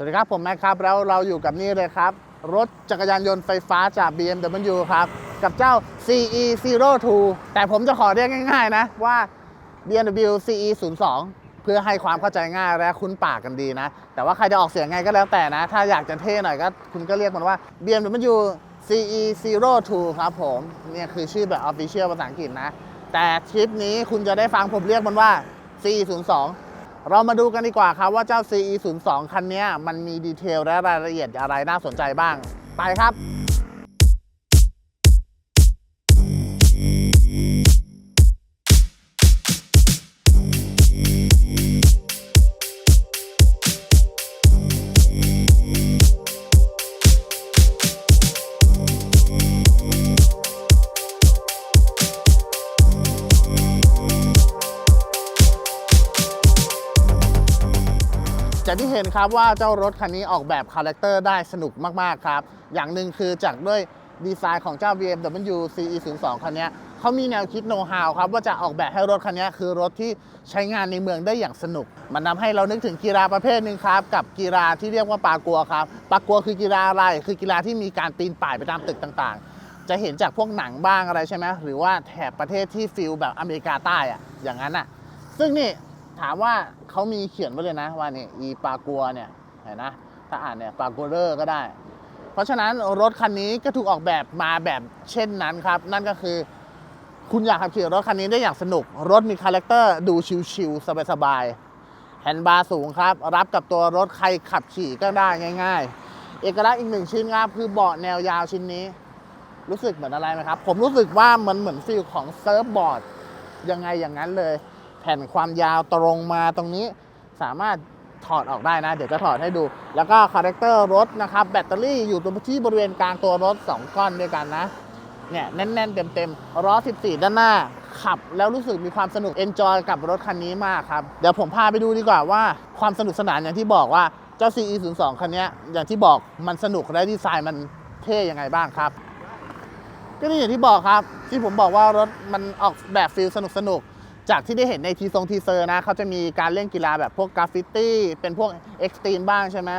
สวัสดีครับผมแม็กครับแล้วเราอยู่กับนี่เลยครับ รถจักรยานยนต์ไฟฟ้าจาก BMW ครับ กับเจ้า CE 02 แต่ผมจะขอเรียกง่ายๆนะว่า BMW CE 02 เพื่อให้ความเข้าใจง่ายและคุ้นปากกันดีนะ แต่ว่าใครจะออกเสียงไงก็แล้วแต่นะ ถ้าอยากจะเท่หน่อยก็คุณก็เรียกมันว่า BMW CE 02 ครับผมเนี่ยคือชื่อแบบ Official ภาษาอังกฤษนะ แต่ทริปนี้คุณจะได้ฟังผมเรียกมันว่า CE 02 เรามาดูกันดีกว่าครับว่าเจ้า CE 0 2 คันนี้มันมีดีเทลและรายละเอียดอะไรน่าสนใจบ้าง ไปครับ ครับว่าเจ้ารถคันนี้ออกแบบคาแรคเตอร์ได้สนุกมาก ๆ ครับ อย่างหนึ่งคือจากด้วยดีไซน์ของเจ้า BMW CE 0 2 คันนี้เขามีแนวคิดโน้ตฮาวครับ ว่าจะออกแบบให้รถคันนี้คือรถที่ใช้งานในเมืองได้อย่างสนุก มันทำให้เรานึกถึงกีฬาประเภทหนึ่งครับ กับกีฬาที่เรียกว่าปากัวครับปากัวคือกีฬาอะไร คือกีฬาที่มีการปีนป่ายไปตามตึกต่างๆ จะเห็นจากพวกหนังบ้างอะไรใช่ไหมหรือว่าแถบประเทศที่ฟิลแบบอเมริกาใต้อะอย่างนั้นอะซึ่งนี่ ถามว่าเขามีเขียนไว้เลยนะว่านี่อีปากัวเนี่ยเห็นนะถ้าอ่านเนี่ยปากัวเรอร์ก็ได้ เพราะฉะนั้นรถคันนี้ก็ถูกออกแบบมาแบบเช่นนั้นครับ นั่นก็คือคุณอยากขับขี่รถคันนี้ได้อย่างสนุก รถมีคาแรคเตอร์ดูชิลๆสบายๆแฮนด์บาร์สูงครับ รับกับตัวรถใครขับขี่ก็ได้ง่าย ๆ เอกลักษณ์อีกหนึ่งชิ้นครับคือเบาะแนวยาวชิ้นนี้ รู้สึกเหมือนอะไรไหมครับ ผมรู้สึกว่ามันเหมือนฟิลของเซิร์ฟบอร์ดยังไงอย่างนั้นเลย ผ่นความยาวตรงมาตรงนี้สามารถถอดออกได้นะ เดี๋ยวจะถอดให้ดู แล้วก็คาแรคเตอร์รถนะครับ แบตเตอรี่อยู่ตรงที่บริเวณกลางตัวรถ 2 ก้อนด้วยกันนะ เนี่ย แน่น ๆ เต็มๆล้อ14 ด้านหน้า ขับแล้วรู้สึกมีความสนุกเอนจอยกับรถคันนี้มากครับ เดี๋ยวผมพาไปดูดีกว่าว่าความสนุกสนานอย่างที่บอกว่าเจ้า CE 0 2 คันนี้อย่างที่บอกมันสนุกและดีไซน์มันเท่ยังไงบ้างครับ ก็นี่อย่างที่บอกครับ ที่ผมบอกว่ารถมันออกแบบฟิลสนุกสนุกๆ จากที่ได้เห็นในทีทรงทีเซอร์นะเขาจะมีการเล่นกีฬาแบบพวกกราฟฟิตี้เป็นพวกเอ็กซ์ตรีมบ้างใช่ไหม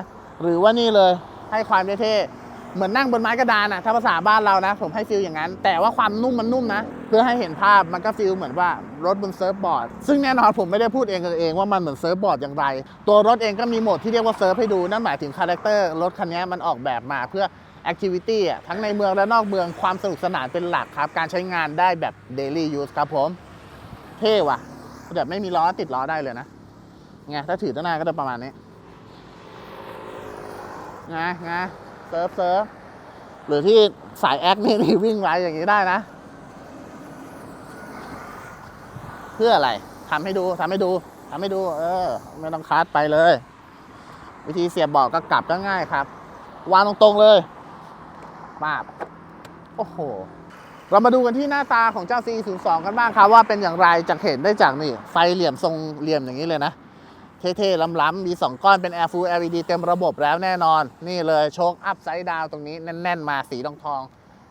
หรือว่านี่เลยให้ความเท่ๆเหมือนนั่งบนไม้กระดานอะถ้าภาษาบ้านเรานะ ผมให้ฟิลอย่างนั้น แต่ว่าความนุ่มมันนุ่มนะ เพื่อให้เห็นภาพมันก็ฟิลเหมือนว่ารถบนเซิร์ฟบอร์ด ซึ่งแน่นอนผมไม่ได้พูดเองกันเองว่ามันเหมือนเซิร์ฟบอร์ดอย่างไร ตัวรถเองก็มีโหมดที่เรียกว่าเซิร์ฟให้ดูนั่นหมายถึงคาแรคเตอร์รถคันนี้มันออกแบบมาเพื่อแอคทิวิตี้อะทั้งในเมืองและนอกเมืองความสนุกสนานเป็นหลักครับ การใช้งานได้แบบ Daily Use ครับผม เท่ว่ะแบบไม่มีล้อติดล้อได้เลยนะไงถ้าถือตั้งหน้าก็จะประมาณนี้ไงไงเซิร์ฟเซิร์ฟหรือที่สายแอคนี่นี่วิ่งไว้อย่างนี้ได้นะ เพื่ออะไรทำให้ดูทำให้ดูทำให้ดู เออ ไม่ต้องคัดไปเลย วิธีเสียบบอกก็กลับก็ง่ายครับ วางตรงๆเลย มาบ โอ้โห เรามาดูกันที่หน้าตาของเจ้า C02 กันบ้างครับว่าเป็นอย่างไรจากเห็นได้จากนี่ไฟเหลี่ยมทรงเหลี่ยมอย่างนี้เลยนะ เท่ๆล้ำๆมี 2 ก้อนเป็น Air Full LED เต็มระบบแล้วแน่นอน นี่เลยโชคอัพไซด์ดาวตรงนี้แน่น ๆ มาสีทองทอง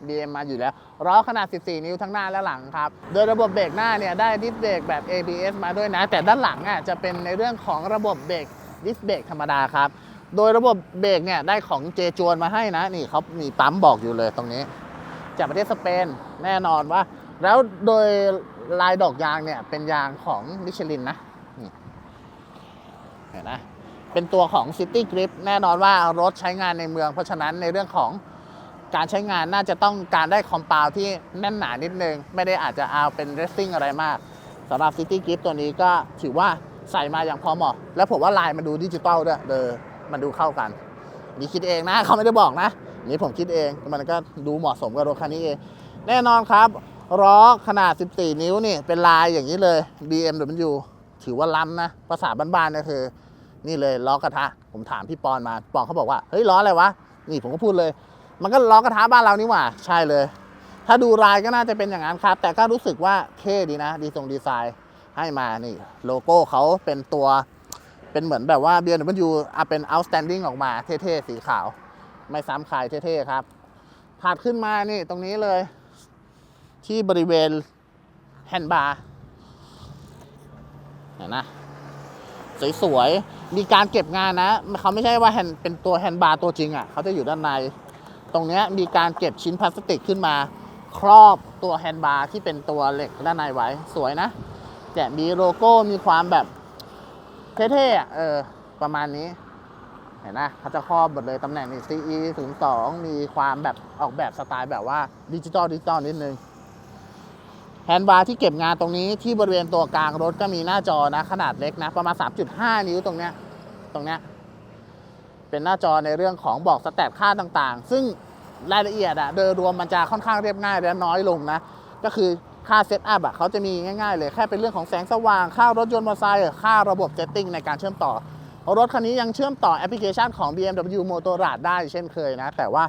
BM มาอยู่แล้วล้อขนาด 14 นิ้วทั้งหน้าและหลังครับ โดยระบบเบรกหน้าเนี่ยได้ดิสเบรกแบบ ABS มาด้วยนะ แต่ด้านหลังอะจะเป็นในเรื่องของระบบเบรกดิสเบรกธรรมดาครับ โดยระบบเบรกเนี่ยได้ของเจจวนมาให้นะ นี่เขามีปั๊มบอกอยู่เลยตรงนี้ จากประเทศสเปนแน่นอนว่า แล้วโดยลายดอกยางเนี่ย เป็นยางของมิชลินนะนี่เห็นนะเป็นตัวของ City Grip แน่นอนว่ารถใช้งานในเมือง เพราะฉะนั้นในเรื่องของการใช้งานน่าจะต้องการได้คอมเปาวที่แน่นหนานิดนึง ไม่ได้อาจจะเอาเป็นเรสซิ่งอะไรมากสำหรับ City Grip ตัวนี้ก็ถือว่าใส่มาอย่างพอเหมาะ แล้วผมว่าลายมันดูดิจิตอลด้วยเดอมันดูเข้ากันนี่คิดเองนะเขาไม่ได้บอกนะ นี่ผมคิดเองมันก็ดูเหมาะสมกับรถคันนี้เอง แน่นอนครับล้อขนาด 14 นิ้วนี่เป็นลายอย่างนี้เลย BMW ถือว่าล้ำนะภาษาบ้านๆก็คือ นี่เลยล้อกระทะ ผมถามพี่ปอนมาปอนเขาบอกว่าเฮ้ยล้ออะไรวะนี่ผมก็พูดเลย มันก็ล้อกระทะบ้านเรานี่หว่าใช่เลย ถ้าดูลายก็น่าจะเป็นอย่างนั้นครับ แต่ก็รู้สึกว่าเท่ดีนะ ดีทรงดีไซน์ให้มานี่ โลโก้เขาเป็นตัวเป็นเหมือนแบบว่า BMW อะเป็น outstanding ออกมาเท่ๆสีขาว ไม่ซ้ำใครเท่ๆครับผาดขึ้นมานี่ตรงนี้เลย ที่บริเวณแฮนด์บาร์เห็นนะสวยๆ มีการเก็บงานนะ เขาไม่ใช่ว่าแฮนเป็นตัวแฮนด์บาร์ตัวจริงอะ่ะ เขาจะอยู่ด้านใน ตรงนี้มีการเก็บชิ้นพลาสติกขึ้นมา ครอบตัวแฮนด์บาร์ที่เป็นตัวเหล็กด้านในไว้ สวยนะแต่มีโลโก้มีความแบบเท่ๆเออประมาณนี้ ห็นนะเขาจะครอบหมดเลยตำแหน่งนี่ CE 0 2มีความแบบออกแบบสไตล์แบบว่าดิจิตอลดิจิตอลนิดนึงแฮนด์บาร์ที่เก็บงานตรงนี้ที่บริเวณตัวกลางรถก็มีหน้าจอนะ ขนาดเล็กนะ ประมาณ 3.5 นิ้วตรงเนี้ยตรงเนี้ยเป็นหน้าจอในเรื่องของบอกสแตทค่าต่างๆ ซึ่งรายละเอียดอะโดยรวมมันจะค่อนข้างเรียบง่ายและน้อยลงนะ ก็คือค่าเซตอัพอะเขาจะมีง่ายๆเลยแค่เป็นเรื่องของแสงสว่าง ค่ารถยนต์มอเตอร์ไซค์ค่าระบบเซตติ้งในการเชื่อมต่อ รถคันนี้ยังเชื่อมต่อแอปพลิเคชันของ BMW Motorrad ได้เช่นเคยนะ แต่ว่า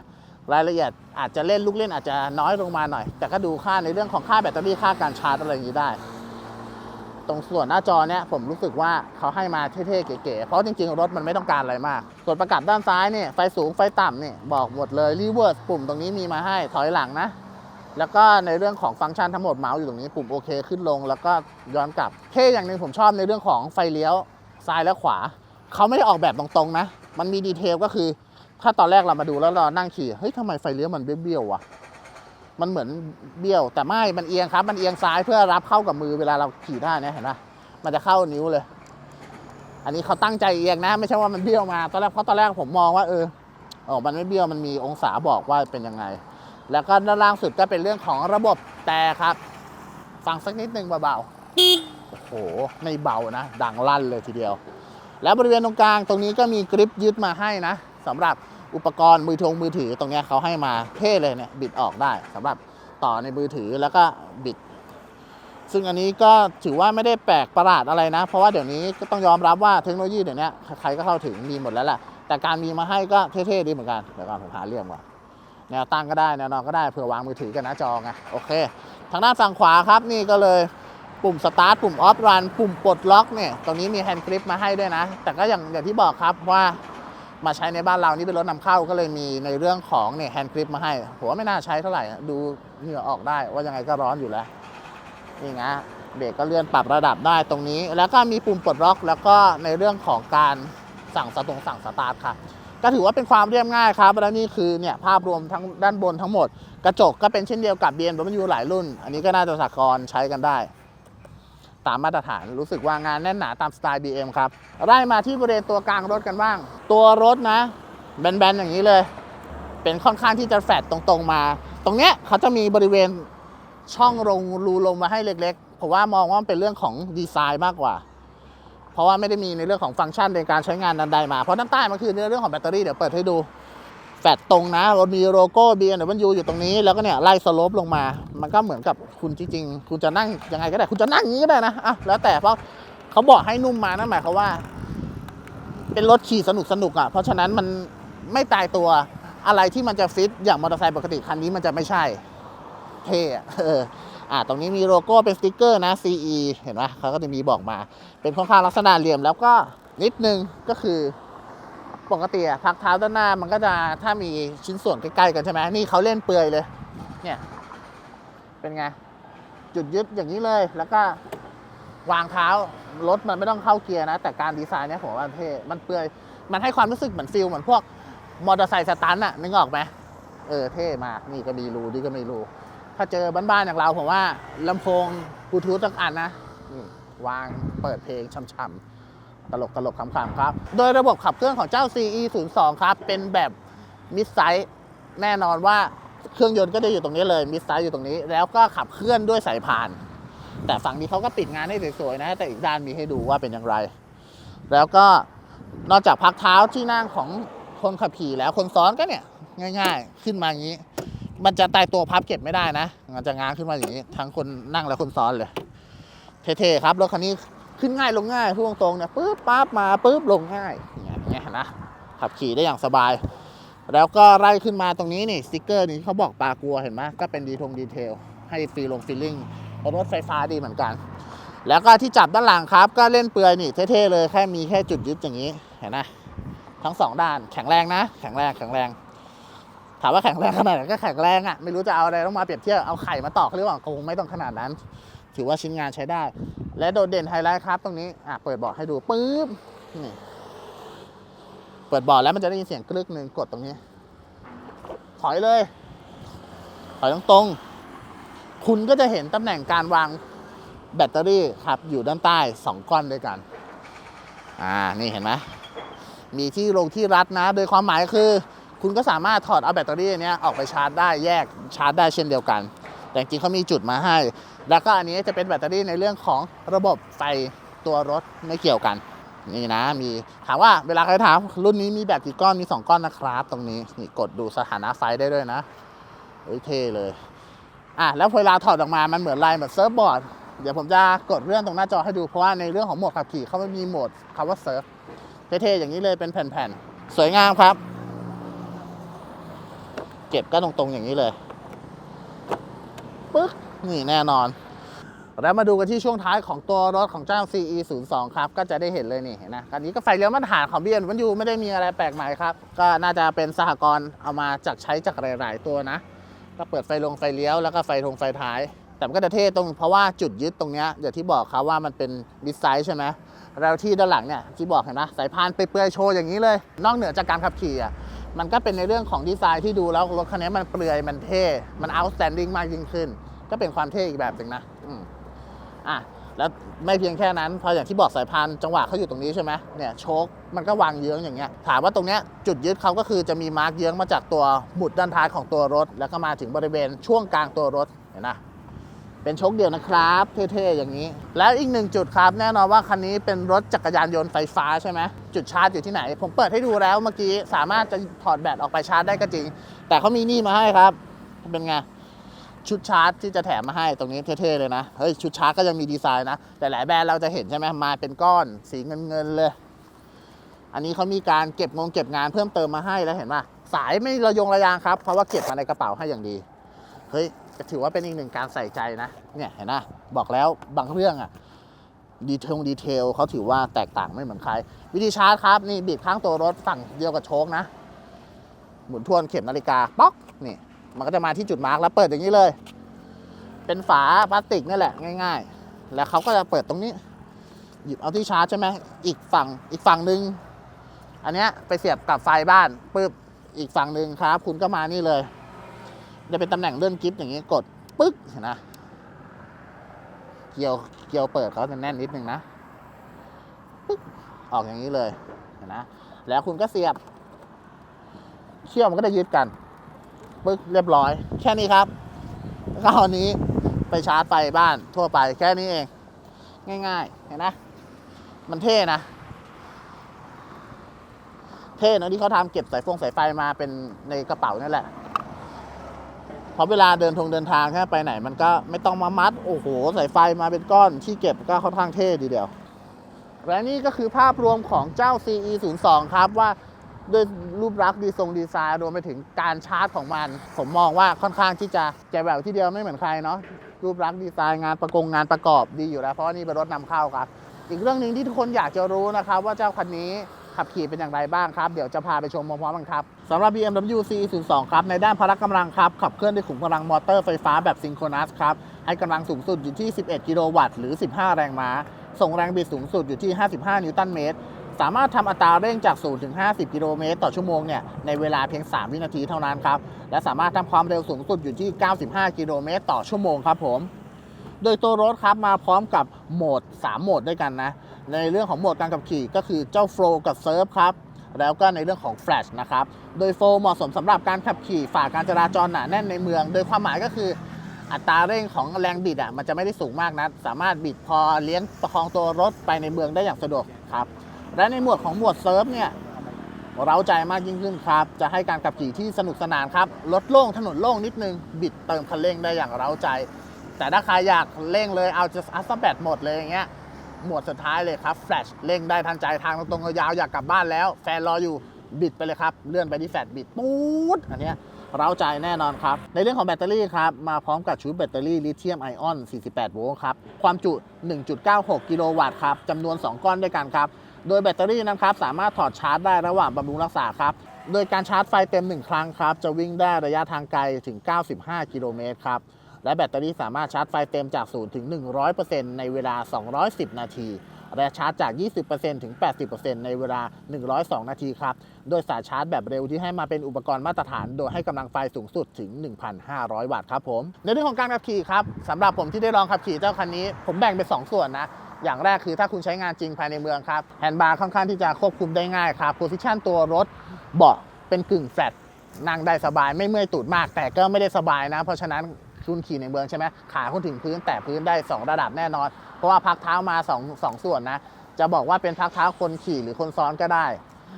รายละเอียดอาจจะเล่นลูกเล่นอาจจะน้อยลงมาหน่อย แต่ก็ดูค่าในเรื่องของค่าแบตเตอรี่ค่าการชาร์จอะไรอย่างนี้ได้ ตรงส่วนหน้าจอเนี่ยผมรู้สึกว่าเขาให้มาเท่ๆเก๋ๆเพราะจริงๆ รถมันไม่ต้องการอะไรมาก ส่วนประกับด้านซ้ายเนี่ยไฟสูงไฟต่ำเนี่ยบอกหมดเลยรีเวิร์สปุ่มตรงนี้มีมาให้ถอยหลังนะ แล้วก็ในเรื่องของฟังก์ชันทั้งหมดเมาส์อยู่ตรงนี้ปุ่มโอเคขึ้นลง แล้วก็ย้อนกลับเท่อย่างหนึ่งผมชอบในเรื่องของไฟเลี้ยวซ้ายและขวา เขาไม่ได้ออกแบบตรงๆนะ มันมีดีเทลก็คือ ถ้าตอนแรกเรามาดูแล้วเรานั่งขี่เฮ้ยทำไมไฟเลี้ยวมันเบี้ยวๆวะมันเหมือนเบี้ยว แต่ไม่มันเอียงครับ มันเอียงซ้ายเพื่อรับเข้ากับมือเวลาเราขี่ได้เนี่ยเห็นปะมันจะเข้านิ้วเลย อันนี้เขาตั้งใจเอียงนะ ไม่ใช่ว่ามันเบี้ยวมาตอนแรกเพราะตอนแรกผมมองว่าเอออ๋อมันไม่เบี้ยวมันมีองศาบอกว่าเป็นยังไง แล้วก็ด้านล่างสุดก็เป็นเรื่องของระบบแต่ครับ ฟังสักนิดนึงเบาๆโอ้โหไม่เบานะ ดังลั่นเลยทีเดียว แล้วบริเวณตรงกลางตรงนี้ก็มีกริปยึดมาให้นะสำหรับอุปกรณ์มือทงมือถือตรงเนี้ยเขาให้มาเท่เลยเนี่ยบิดออกได้สำหรับต่อในมือถือแล้วก็บิด ซึ่งอันนี้ก็ถือว่าไม่ได้แปลกประหลาดอะไรนะ เพราะว่าเดี๋ยวนี้ก็ต้องยอมรับว่าเทคโนโลยีเดี๋ยวนี้ใครก็เข้าถึงมีหมดแล้วแหละแต่การมีมาให้ก็เท่ๆดีเหมือนกันเดี๋ยวก่อนผมหาเรื่องก่อนแนวตั้งก็ได้แนวนอนก็ได้เผื่อวางมือถือกันหน้าจอไงโอเค ทางด้านฝั่งขวาครับนี่ก็เลย ปุ่มสตาร์ทปุ่มออฟรันปุ่มปลดล็อกเนี่ยตรงนี้มีแฮนด์กริปมาให้ด้วยนะ แต่ก็อย่างอย่างที่บอกครับว่ามาใช้ในบ้านเรานี่เป็นรถนำเข้าก็เลยมีในเรื่องของเนี่ยแฮนด์กริปมาให้ผมว่าไม่น่าใช้เท่าไหร่ดูเหงื่อออกได้ว่ายังไงก็ร้อนอยู่แล้วนี่นะเบรกก็เลื่อนปรับระดับได้ตรงนี้ แล้วก็มีปุ่มปลดล็อก แล้วก็ในเรื่องของการสั่งสตรงสั่งสตาร์ทค่ะก็ถือว่าเป็นความเรียบง่ายครับ และนี่คือเนี่ยภาพรวมทั้งด้านบนทั้งหมด กระจกก็เป็นเช่นเดียวกับ BMW หลายรุ่น อันนี้ก็น่าจะสากลใช้กันได้ ตามมาตรฐาน รู้สึกว่างานแน่นหนาตามสไตล์ BM ครับไล่มาที่บริเวณตัวกลางรถกันบ้าง ตัวรถนะ แบนๆอย่างนี้เลย เป็นค่อนข้างที่จะแฟดตรงๆมา ตรงเนี้ยเขาจะมีบริเวณช่องลงรูลมมาให้เล็กๆผมว่ามองว่าเป็นเรื่องของดีไซน์มากกว่า เพราะว่าไม่ได้มีในเรื่องของฟังก์ชันในการใช้งานนันใดมาเพราะด้านใต้มันคือในเรื่องของแบตเตอรี่เดี๋ยวเปิดให้ดู แฟดตรงนะรถมีโลโก้ BMW อยู่ตรงนี้แล้วก็เนี่ยไล่สโลปลงมา มันก็เหมือนกับคุณจริงๆ คุณจะนั่งยังไงก็ได้ คุณจะนั่งอย่างนี้ก็ได้นะอะแล้วแต่เพราะเขาบอกให้นุ่มมานั่นหมายความว่า เป็นรถขี่สนุกสนุกอะเพราะฉะนั้นมันไม่ตายตัวอะไรที่มันจะฟิตอย่างมอเตอร์ไซค์ปกติคันนี้มันจะไม่ใช่เท่อะเอออะตรงนี้มีโลโก้เป็นสติกเกอร์นะ CE เห็นไหมเขาก็จะมีบอกมา เป็นค่อนข้างลักษณะเหลี่ยมแล้วก็นิดนึงก็คือ ปกติอะพักเท้าด้านหน้ามันก็จะถ้ามีชิ้นส่วนใกล้ๆกันใช่ไหมนี่เขาเล่นเปลือยเลย เนี่ย เป็นไง จุดยึดอย่างนี้เลย แล้วก็วางเท้ารถมันไม่ต้องเข้าเกียร์นะ แต่การดีไซน์เนี่ยผมว่าเท่มันเปลือย มันให้ความรู้สึกเหมือนฟิลเหมือนพวกมอเตอร์ไซค์สตันอะนึกออกไหมเออเท่มากนี่ก็มีรูนี่ก็มีรูถ้าเจอบ้านๆอย่างเราผมว่าลำโพงบลูทูธตั้งอันนะวางเปิดเพลงช่ำๆ ตลกตลกขำๆครับ โดยระบบขับเคลื่อนของเจ้า CE 0 2 ครับ เป็นแบบมิดไซส์แน่นอนว่าเครื่องยนต์ก็จะอยู่ตรงนี้เลยมิดไซส์อยู่ตรงนี้ แล้วก็ขับเคลื่อนด้วยสายพาน แต่ฝั่งนี้เขาก็ปิดงานให้สวยๆนะ แต่อีกด้านมีให้ดูว่าเป็นอย่างไร แล้วก็นอกจากพักเท้าที่นั่งของคนขับขี่แล้วคนซ้อนก็เนี่ยง่าย ๆ ขึ้นมาอย่างนี้ มันจะตายตัวพับเก็บไม่ได้นะมันจะง้างขึ้นมาอย่างนี้ ทั้งคนนั่งและคนซ้อนเลย เท่ๆครับรถคันนี้ ขึ้นง่ายลงง่ายพูดตรงๆเนี่ยปุ๊บปั๊บมาปุ๊บลงง่ายอย่างเงี้ยนะขับขี่ได้อย่างสบาย แล้วก็ไล่ขึ้นมาตรงนี้นี่สติกเกอร์นี้เขาบอกปลากลัวเห็นไหมก็เป็นดีทงดีเทลให้ฟีลลงฟีลลิ่งรถไฟฟ้าดีเหมือนกัน แล้วก็ที่จับด้านหลังครับ ก็เล่นเปลือยนี่เท่ๆเลยแค่มีแค่จุดยึดอย่างนี้เห็นไหมทั้งสองด้านแข็งแรงนะ แข็งแรงแข็งแรงถามว่าแข็งแรงขนาดไหนก็แข็งแรงอะ่ะไม่รู้จะเอาอะไรต้องมาเปรียบเทียบเอาไข่มาตอกหรือเปล่าคงไม่ต้องขนาดนั้น ถือว่าชิ้นงานใช้ได้ และโดดเด่นไฮไลท์ครับตรงนี้อะเปิดเบาะให้ดูปุ๊บนี่เปิดเบาะแล้วมันจะได้ยินเสียงกรึกหนึ่งกดตรงนี้ ถอยเลย ถอยตรงๆคุณก็จะเห็นตำแหน่งการวางแบตเตอรี่ครับ อยู่ด้านใต้2ก้อนด้วยกัน อ่านี่เห็นไหมมีที่ลงที่รัดนะ โดยความหมายคือ คุณก็สามารถถอดเอาแบตเตอรี่เนี้ยออกไปชาร์จได้แยกชาร์จได้เช่นเดียวกัน แต่จริงเขามีจุดมาให้ แล้วก็อันนี้จะเป็นแบตเตอรี่ในเรื่องของระบบไฟตัวรถไม่เกี่ยวกันนี่นะมีถามว่าเวลาใครถามรุ่นนี้มีแบตกี่ก้อนมี 2 ก้อนนะครับ ตรงนี้นี่กดดูสถานะไฟได้ด้วยนะเฮ้ยเท่เลยอะแล้วเวลาถอดออกมามันเหมือนลายเหมือนเซิร์ฟบอร์ดเดี๋ยวผมจะกดเรื่องตรงหน้าจอให้ดูเพราะว่าในเรื่องของโหมดขับขี่เขาไม่มีโหมดคำว่าเซิร์ฟเท่ๆอย่างนี้เลยเป็นแผ่นๆสวยงามครับ เก็บก็ตรงๆอย่างนี้เลย ปึ๊กนี่แน่นอน แล้วมาดูกันที่ช่วงท้ายของตัวรถของเจ้า CE 0 2 ครับ ก็จะได้เห็นเลยนี่เห็นนะคันนี้ก็ไฟเลี้ยวมาตรฐานของ b m w ไม่ได้มีอะไรแปลกใหม่ครับ ก็น่าจะเป็นสหกรณ์เอามาจากใช้จากหลาย ๆ ตัวนะ ก็เปิดไฟลงไฟเลี้ยวแล้วก็ไฟทงไฟท้าย แต่มันก็จะเท่ตรงเพราะว่าจุดยึดตรงเนี้ยอย่างที่บอกครับว่ามันเป็นดิสไซน์ใช่ไหมแล้วที่ด้านหลังเนี่ยที่บอกเห็นนะสายพานไปเปลือยโชว์อย่างนี้เลย นอกเหนือจากการขับขี่อะ มันก็เป็นในเรื่องของดีไซน์ที่ดูแล้วรถคันนี้มันเปลือยมันเท่ มัน outstanding มากยิ่งขึ้น ก็เป็นความเท่อีกแบบหนึ่งนะอืมอะแล้วไม่เพียงแค่นั้น พออย่างที่บอกสายพานจังหวะเขาอยู่ตรงนี้ใช่ไหมเนี่ยโชคมันก็วางเยื้องอย่างเงี้ย ถามว่าตรงเนี้ยจุดยึดเขาก็คือจะมีมาร์กเยื้องมาจากตัวหมุดด้านท้ายของตัวรถ แล้วก็มาถึงบริเวณช่วงกลางตัวรถเห็นนะ เป็นโชคเดียวนะครับ เท่ๆอย่างนี้ แล้วอีกหนึ่งจุดครับแน่นอนว่าคันนี้เป็นรถจักรยานยนต์ไฟฟ้าใช่ไหมจุดชาร์จอยู่ที่ไหน ผมเปิดให้ดูแล้วเมื่อกี้สามารถจะถอดแบตออกไปชาร์จได้ก็จริง แต่เขามีนี่มาให้ครับ เป็นไงชุดชาร์จที่จะแถมมาให้ตรงนี้เท่ๆเลยนะเฮ้ยชุดชาร์จก็ยังมีดีไซน์นะแต่หลายแบรนด์เราจะเห็นใช่ไหมมาเป็นก้อนสีเงินๆเลย อันนี้เขามีการเก็บงงเก็บงานเพิ่มเติมมาให้แล้วเห็นป่ะสายไม่ระยงระยางครับเพราะว่าเก็บมาในกระเป๋าให้อย่างดี เฮ้ย ก็ถือว่าเป็นอีกหนึ่งการใส่ใจนะ เนี่ยเห็นนะบอกแล้วบางเรื่องอะดีเทลดีเทลเขาถือว่าแตกต่างไม่เหมือนใคร วิธีชาร์จครับ นี่บีบข้างตัวรถฝั่งเดียวกับโชคนะ หมุนทวนเข็มนาฬิกา ป๊อก นี่ มันก็จะมาที่จุดมาร์กแล้วเปิดอย่างนี้เลย เป็นฝาพลาสติกนี่แหละ ง่าย ๆ แล้วเขาก็จะเปิดตรงนี้ หยิบเอาที่ชาร์จใช่ไหมอีกฝั่งอีกฝั่งหนึ่งอันเนี้ยไปเสียบกับไฟบ้านปุ๊บอีกฝั่งหนึ่งครับ คุณก็มานี่เลย จะเป็นตำแหน่งเลื่อนกิฟต์อย่างนี้กดปึ๊กเห็นนะเกียวเกียวเปิดเขาจะแน่นนิดนึงนะปึ๊กออกอย่างนี้เลยเห็นนะแล้วคุณก็เสียบ เชื่อมมันก็จะยึดกันปึ๊กเรียบร้อย แค่นี้ครับแล้วก็เอาอันนี้ไปชาร์จไฟบ้านทั่วไปแค่นี้เอง ง่ายๆเห็นนะ มันเท่นะ เท่นะที่เขาทำเก็บสายฟงสายไฟมาเป็นในกระเป๋านั่แหละ ราะเวลาเดินทงเดินทางแค่ไปไหน มันก็ไม่ต้องมามัด โอ้โหสายไฟมาเป็นก้อนที่เก็บก็ค่อนข้างเท่ดีเดียว และนี่ก็คือภาพรวมของเจ้า CE 0 2ครับว่าด้วยรูปลักษณ์ดีทรงดีไซน์รวมไปถึงการชาร์จของมัน ผมมองว่าค่อนข้างที่จะแกะแบบที่เดียวไม่เหมือนใครเนาะรูปลักษณ์ดีไซน์งานประกงงานประกอบดีอยู่แล้ว เพราะว่านี่เป็นรถนำเข้าครับ อีกเรื่องหนึ่งที่ทุกคนอยากจะรู้นะครับว่าเจ้าคันนี้ขับขี่เป็นอย่างไรบ้างครับ เดี๋ยวจะพาไปชมพร้อมๆกันครับ สำหรับ BMW C02 ครับ ในด้านพละกำลังครับ ขับเคลื่อนด้วยขุมกำลังมอเตอร์ไฟฟ้าแบบซิงโครนัสครับ ให้กำลังสูงสุดอยู่ที่ 11 กิโลวัตต์ หรือ 15 แรงม้า ส่งแรงบิดสูงสุดอยู่ที่ 55 นิวตันเมตร สามารถทำอัตราเร่งจาก 0 ถึง 50 กิโลเมตรต่อชั่วโมงเนี่ย ในเวลาเพียง 3 วินาทีเท่านั้นครับ และสามารถทำความเร็วสูงสุดอยู่ที่ 95 กิโลเมตรต่อชั่วโมงครับผม โดยตัวรถครับมาพร้อมกับโหมด 3 โหมดด้วยกันนะ ในเรื่องของโหมดการขับขี่ก็คือเจ้า Flow กับ Surf ครับ แล้วก็ในเรื่องของ Flash นะครับ โดย Flow เหมาะสมสำหรับการขับขี่ฝ่าการจราจรหนาแน่นในเมือง โดยความหมายก็คืออัตราเร่งของแรงบิดอะมันจะไม่ได้สูงมากนะสามารถบิดพอเลี้ยงประคองตัวรถไปในเมืองได้อย่างสะดวกครับ และในหมวดของหมวดเซิร์ฟเนี่ยเราใจมากยิ่งขึ้นครับ จะให้การขับขี่ที่สนุกสนานครับรถโล่งถนนโล่งนิดนึง บิดเติมคันเร่งได้อย่างเร้าใจ แต่ถ้าใครอยากเร่งเลยเอาจะอัสแบตหมดเลยอย่างเงี้ย หมวดสุดท้ายเลยครับแฟลชเร่งได้ทันใจทางตรงๆยาวอยากกลับบ้านแล้ว แฟนรออยู่บิดไปเลยครับ เลื่อนไปที่แฟลชบิดปู๊ดอันเนี้ยเร้าใจแน่นอนครับ ในเรื่องของแบตเตอรี่ครับ มาพร้อมกับชุดแบตเตอรี่ลิเธียมไอออน 48 โวลต์ครับ ความจุ 1.96 กิโลวัตต์ครับจำนวน 2 ก้อนด้วยกันครับ โดยแบตเตอรี่นะครับ สามารถถอดชาร์จได้ระหว่างบำรุงรักษาครับ โดยการชาร์จไฟเต็ม 1 ครั้งครับ จะวิ่งได้ระยะทางไกลถึง 95 กิโลเมตรครับ และแบตเตอรี่สามารถชาร์จไฟเต็มจาก 0 ถึง 100%ในเวลา 210 นาที และชาร์จจาก 20%ถึง 80%ในเวลา 102 นาทีครับ โดยสายชาร์จแบบเร็วที่ให้มาเป็นอุปกรณ์มาตรฐาน โดยให้กำลังไฟสูงสุดถึง 1,500 วัตต์ครับผม ในเรื่องของการขับขี่ครับสำหรับผมที่ได้ลองขับขี่เจ้าคันนี้ ผมแบ่งเป็น 2 ส่วนนะอย่างแรกคือถ้าคุณใช้งานจริงภายในเมืองครับแฮนด์บาร์ค่อนข้างที่จะควบคุมได้ง่ายครับโพซิชันตัวรถเบาะเป็นกึ่งแฟลตนั่งได้สบายไม่เมื่อยตูดมาก แต่ก็ไม่ได้สบายนะ เพราะฉะนั้น คุณขี่ในเมืองใช่ไหมขาคุณถึงพื้นแต่พื้นได้ 2 ระดับแน่นอน เพราะว่าพักเท้ามา2 2ส่วนนะ จะบอกว่าเป็นพักเท้าคนขี่หรือคนซ้อนก็ได้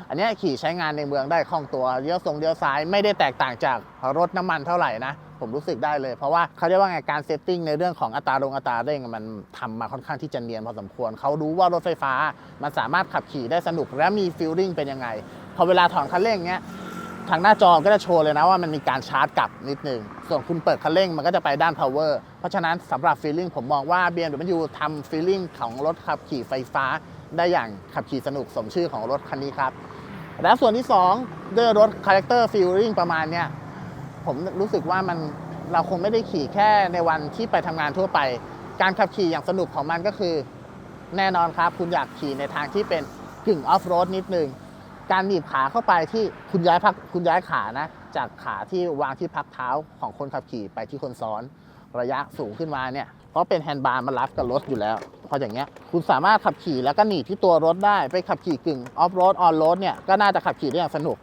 อันนี้ขี่ใช้งานในเมืองได้คล่องตัวเลี้ยวทรงเลี้ยวซ้ายไม่ได้แตกต่างจากรถน้ำมันเท่าไหร่นะ ผมรู้สึกได้เลย เพราะว่าเขาเรียกว่าไงการเซตติ้งในเรื่องของอัตราลงอัตราเร่งมันทำมาค่อนข้างที่จะเนียนพอสมควรเขารู้ว่ารถไฟฟ้ามันสามารถขับขี่ได้สนุกและมีฟีลลิ่งเป็นยังไงพอเวลาถอนคันเร่งเนี้ย ทางหน้าจอก็จะโชว์เลยนะว่ามันมีการชาร์จกลับนิดนึง ส่วนคุณเปิดคันเร่งมันก็จะไปด้าน power เพราะฉะนั้นสำหรับฟีลลิ่งผมมองว่า BMW ทำฟีลลิ่งของรถขับขี่ไฟฟ้า ได้อย่างขับขี่สนุกสมชื่อของรถคันนี้ครับ และส่วนที่ 2 ด้วยรถคาแรคเตอร์ฟีลลิ่งประมาณเนี้ยผมรู้สึกว่ามันเราคงไม่ได้ขี่แค่ในวันที่ไปทำงานทั่วไป การขับขี่อย่างสนุกของมันก็คือ แน่นอนครับ คุณอยากขี่ในทางที่เป็นกึ่งออฟโรดนิดนึง การหนีบขาเข้าไปที่คุณย้ายพักคุณย้ายขานะ จากขาที่วางที่พักเท้าของคนขับขี่ไปที่คนซ้อนระยะสูงขึ้นมาเนี่ยเพราะเป็นแฮนด์บาร์มันรับกับรถอยู่แล้วพราะอย่างเงี้ยคุณสามารถขับขี่แล้วก็หนีที่ตัวรถได้ไปขับขี่กึ่งออฟโรดออนโรดเนี่ยก็น่าจะขับขี่ได้อย่างสนุก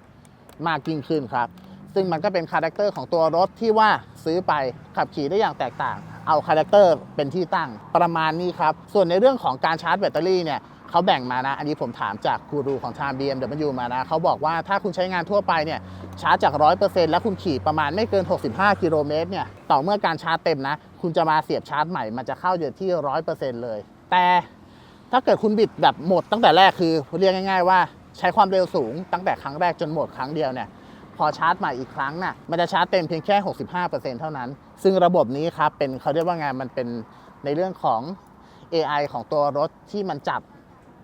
มากยิ่งขึ้นครับ ซึ่งมันก็เป็นคาแรคเตอร์ของตัวรถที่ว่าซื้อไปขับขี่ได้อย่างแตกต่าง เอาคาแรคเตอร์เป็นที่ตั้งประมาณนี้ครับส่วนในเรื่องของการชาร์จแบตเตอรี่เนี่ย เขาแบ่งมานะ อันนี้ผมถามจากกูรูของทาง BMW มานะเขาบอกว่าถ้าคุณใช้งานทั่วไปเนี่ยชาร์จจาก 100%แล้วคุณขี่ประมาณไม่เกิน 65 กิโลเมตรเนี่ยต่อเมื่อการชาร์จเต็มนะ คุณจะมาเสียบชาร์จใหม่ มันจะเข้าอยู่ที่ 100%เลย แต่ถ้าเกิดคุณบิดแบบหมดตั้งแต่แรกคือเรียกง่าย ๆ ว่าใช้ความเร็วสูงตั้งแต่ครั้งแรกจนหมดครั้งเดียวเนี่ยพอชาร์จใหม่อีกครั้งน่ะมันจะชาร์จเต็มเพียงแค่ 65%เท่านั้น ซึ่งระบบนี้ครับเป็นเขาเรียกว่าไงมันเป็นในเรื่องของ AI ของตัวรถที่มันจับ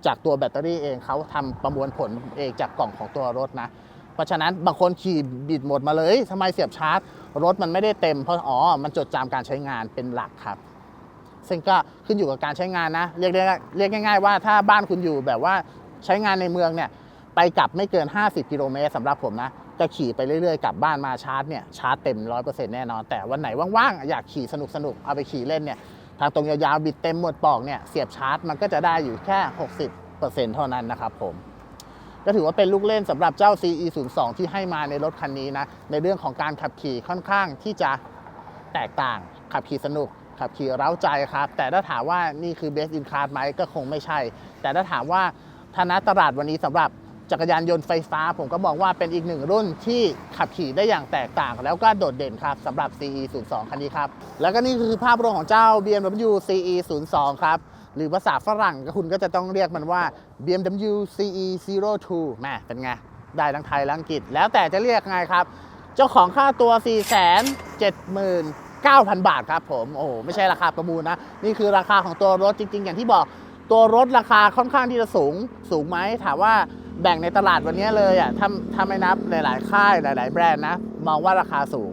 จากตัวแบตเตอรี่เองเขาทำประมวลผลเองจากกล่องของตัวรถนะ เพราะฉะนั้นบางคนขี่บิดหมดมาเลยทำไมเสียบชาร์จ รถมันไม่ได้เต็มเพราะอ๋อมันจดจำการใช้งานเป็นหลักครับ ซึ่งก็ขึ้นอยู่กับการใช้งานนะเรียกเรียกง่าย ๆ ว่าถ้าบ้านคุณอยู่แบบว่าใช้งานในเมืองเนี่ยไปกลับไม่เกิน 50 กิโลเมตรสำหรับผมนะจะขี่ไปเรื่อยๆ กลับบ้านมาชาร์จเนี่ยชาร์จเต็ม 100%แน่นอน แต่วันไหนว่างๆ อยากขี่สนุกๆ เอาไปขี่เล่นเนี่ย ทางตรงยาวๆบิดเต็มหมดปอกเนี่ยเสียบชาร์จมันก็จะได้อยู่แค่ 60%เท่านั้นนะครับผมก็ถือว่าเป็นลูกเล่นสำหรับเจ้า CE02 ที่ให้มาในรถคันนี้นะ ในเรื่องของการขับขี่ค่อนข้างที่จะแตกต่าง ขับขี่สนุก ขับขี่เร้าใจครับ แต่ถ้าถามว่านี่คือ best in class ไหมก็คงไม่ใช่ แต่ถ้าถามว่าธนาตลาดวันนี้สำหรับ จักรยานยนต์ไฟฟ้า ผมก็บอกว่าเป็นอีกหนึ่งรุ่นที่ขับขี่ได้อย่างแตกต่าง แล้วก็โดดเด่นครับสำหรับ CE02 คันนี้ครับ แล้วก็นี่คือภาพรวมของเจ้า BMW CE02 ครับ หรือภาษาฝรั่งคุณก็จะต้องเรียกมันว่า BMW CE02 แม่เป็นไง ได้ทั้งไทยและอังกฤษ แล้วแต่จะเรียกไงครับ เจ้าของค่าตัว 479,000 บาทครับผม โอ้ไม่ใช่ราคาประมูลนะ นี่คือราคาของตัวรถจริง ๆ อย่างที่บอก ตัวรถราคาค่อนข้างที่จะสูง สูงไหมถามว่า แบ่งในตลาดวันนี้เลยอะถ้าถ้าไม่นับหลาย ๆ ค่ายหลาย ๆ แบรนด์นะ มองว่าราคาสูง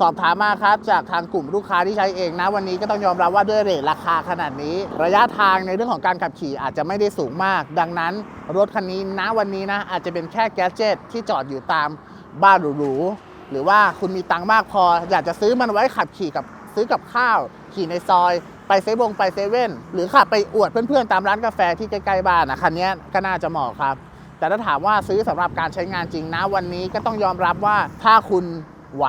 สอบถามมาครับ จากทางกลุ่มลูกค้าที่ใช้เองนะ วันนี้ก็ต้องยอมรับว่าด้วยเรทราคาขนาดนี้ ระยะทางในเรื่องของการขับขี่อาจจะไม่ได้สูงมาก ดังนั้นรถคันนี้ณวันนี้นะ อาจจะเป็นแค่แกดเจิตที่จอดอยู่ตามบ้านหรูๆหรือว่าคุณมีตังค์มากพอ อยากจะซื้อมันไว้ขับขี่กับซื้อกับข้าว ขี่ในซอยไปเซเวงไปเซเว่นหรือขับไปอวดเพื่อนๆ ตามร้านกาแฟที่ใกล้ๆบ้านนะคันนี้ก็น่าจะเหมาะครับ แต่ถ้าถามว่าซื้อสำหรับการใช้งานจริงนะวันนี้ก็ต้องยอมรับว่าถ้าคุณไหว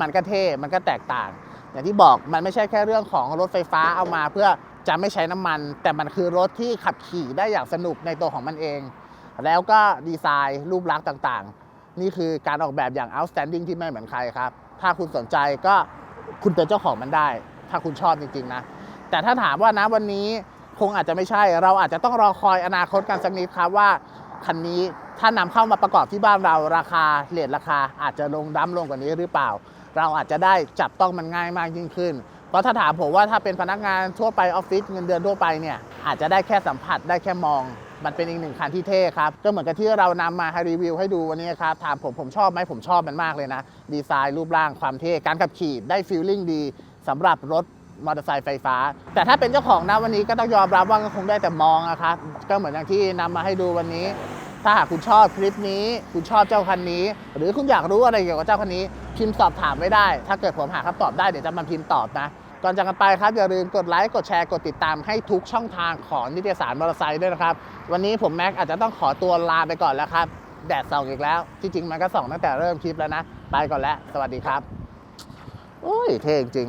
มันก็เท่ มันก็แตกต่าง อย่างที่บอกมันไม่ใช่แค่เรื่องของรถไฟฟ้าเอามาเพื่อจะไม่ใช้น้ำมัน แต่มันคือรถที่ขับขี่ได้อย่างสนุกในตัวของมันเอง แล้วก็ดีไซน์รูปลักษณ์ต่างๆ นี่คือการออกแบบอย่าง outstanding ที่ไม่เหมือนใครครับ ถ้าคุณสนใจก็คุณเป็นเจ้าของมันได้ ถ้าคุณชอบจริงๆนะ แต่ถ้าถามว่านะวันนี้คงอาจจะไม่ใช่ เราอาจจะต้องรอคอยอนาคตกันสักนิดครับว่า คันนี้ถ้านำเข้ามาประกอบที่บ้านเราราคาเลทราคาอาจจะลงดั้มลงกว่านี้หรือเปล่า เราอาจจะได้จับต้องมันง่ายมากยิ่งขึ้น เพราะถ้าถามผมว่าถ้าเป็นพนักงานทั่วไปออฟฟิศเงินเดือนทั่วไปเนี่ยอาจจะได้แค่สัมผัสได้แค่มองมันเป็นอีกหนึ่งคันที่เท่ครับ ก็เหมือนกับที่เรานำมาให้รีวิวให้ดูวันนี้ครับ ถามผมผมชอบไหมผมชอบมันมากเลยนะ ดีไซน์รูปร่างความเท่ การขับขี่ได้ฟีลลิ่งดีสำหรับรถ มอเตอร์ไซค์ไฟฟ้า แต่ถ้าเป็นเจ้าของนะวันนี้ก็ต้องยอมรับว่าก็คงได้แต่มองนะครับ ก็เหมือนอย่างที่นำมาให้ดูวันนี้ ถ้าหากคุณชอบคลิปนี้ คุณชอบเจ้าคันนี้ หรือคุณอยากรู้อะไรเกี่ยวกับเจ้าคันนี้ พิมพ์สอบถามไว้ได้ ถ้าเกิดผมหาคำตอบได้เดี๋ยวจะมาพิมพ์ตอบนะก่อนจากกันไปครับอย่าลืมกดไลค์กดแชร์กดติดตามให้ทุกช่องทางของนิตยสารมอเตอร์ไซค์ด้วยนะครับ วันนี้ผมแม็กอาจจะต้องขอตัวลาไปก่อนแล้วครับ แดดส่องอีกแล้ว จริงๆมันก็ส่องตั้งแต่เริ่มคลิปแล้วนะ ไปก่อนแล้ว สวัสดีครับ โอ้ยเท่จริง